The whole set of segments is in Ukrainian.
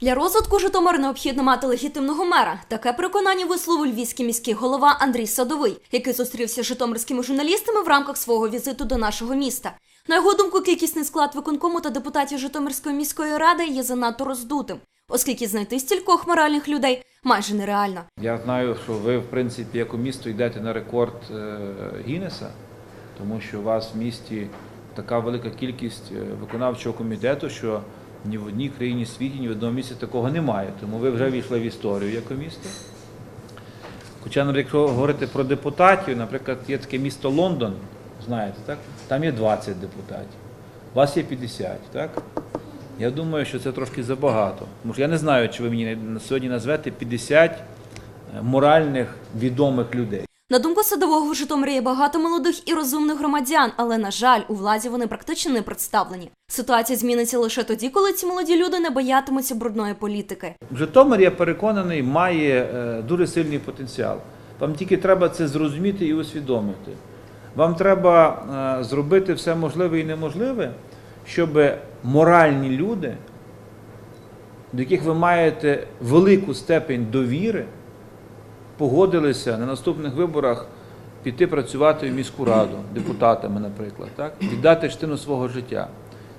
Для розвитку Житомира необхідно мати легітимного мера. Таке переконання висловив львівський міський голова Андрій Садовий, який зустрівся з житомирськими журналістами в рамках свого візиту до нашого міста. На його думку, кількісний склад виконкому та депутатів Житомирської міської ради є занадто роздутим, оскільки знайти стількох моральних людей майже нереально. Я знаю, що ви, в принципі, як у місто йдете на рекорд е, Гіннеса, тому що у вас в місті така велика кількість е, виконавчого комітету, що ні в одній країні світі, ні в одному місті такого немає. Тому ви вже війшли в історію як місто. Хоча, якщо говорити про депутатів, наприклад, є таке місто Лондон, знаєте, так? Там є 20 депутатів, у вас є 50, так? Я думаю, що це трошки забагато. Тому що я не знаю, чи ви мені сьогодні назвете 50 моральних відомих людей. На думку садового в Житомирі є багато молодих і розумних громадян, але на жаль, у владі вони практично не представлені. Ситуація зміниться лише тоді, коли ці молоді люди не боятимуться брудної політики. Житомир, я переконаний, має е, дуже сильний потенціал. Вам тільки треба це зрозуміти і усвідомити. Вам треба е, зробити все можливе і неможливе, щоб моральні люди, до яких ви маєте велику степень довіри, погодилися на наступних виборах піти працювати в міську раду, депутатами, наприклад, так? віддати частину свого життя.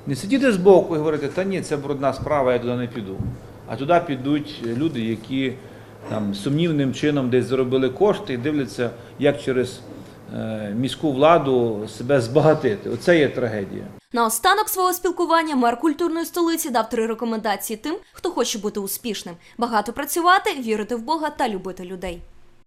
Не сидіти збоку і говорити, та ні, це брудна справа, я туди не піду. А туди підуть люди, які там сумнівним чином десь заробили кошти і дивляться, як через е, міську владу себе збагатити. Оце є трагедія. Наостанок свого спілкування мер культурної столиці дав три рекомендації тим, хто хоче бути успішним: багато працювати, вірити в Бога та любити людей.